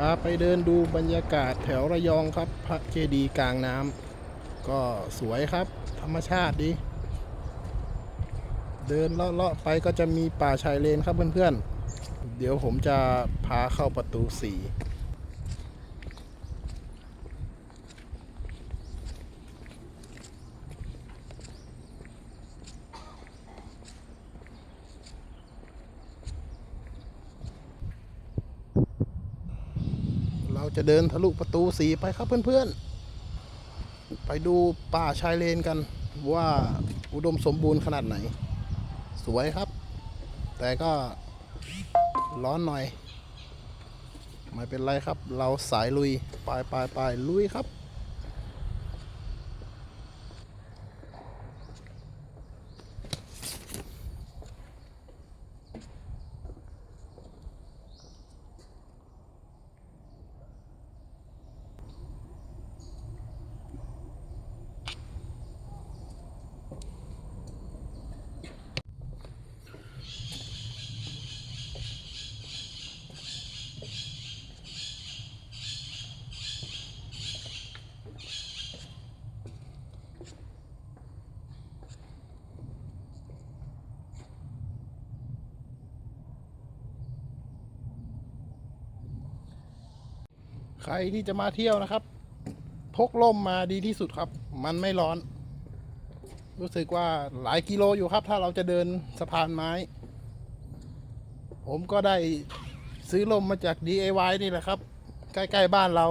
พาไปเดินดูบรรยากาศแถวระยองครับ พระเจดีย์กลางน้ำก็สวยครับ ธรรมชาติดี เดินเลาะๆไปก็จะมีป่าชายเลนครับเพื่อนๆ เดี๋ยวผมจะพาเข้าประตูสี เราจะเดินทะลุประตูสีไปครับเพื่อนๆ ไปดูป่าชายเลนกันว่าอุดมสมบูรณ์ขนาดไหน สวยครับ แต่ก็ร้อนหน่อย ไม่เป็นไรครับ เราสายลุย ไปไปไปลุยครับ ใครที่จะมาเที่ยวนะครับ พกล่มมาดีที่สุดครับ มันไม่ร้อน รู้สึกว่าหลายกิโลอยู่ครับ ถ้าเราจะเดินสะพานไม้ ผมก็ได้ซื้อล่มมาจาก DIY นี่แหละครับ ใกล้ ๆ บ้านเรา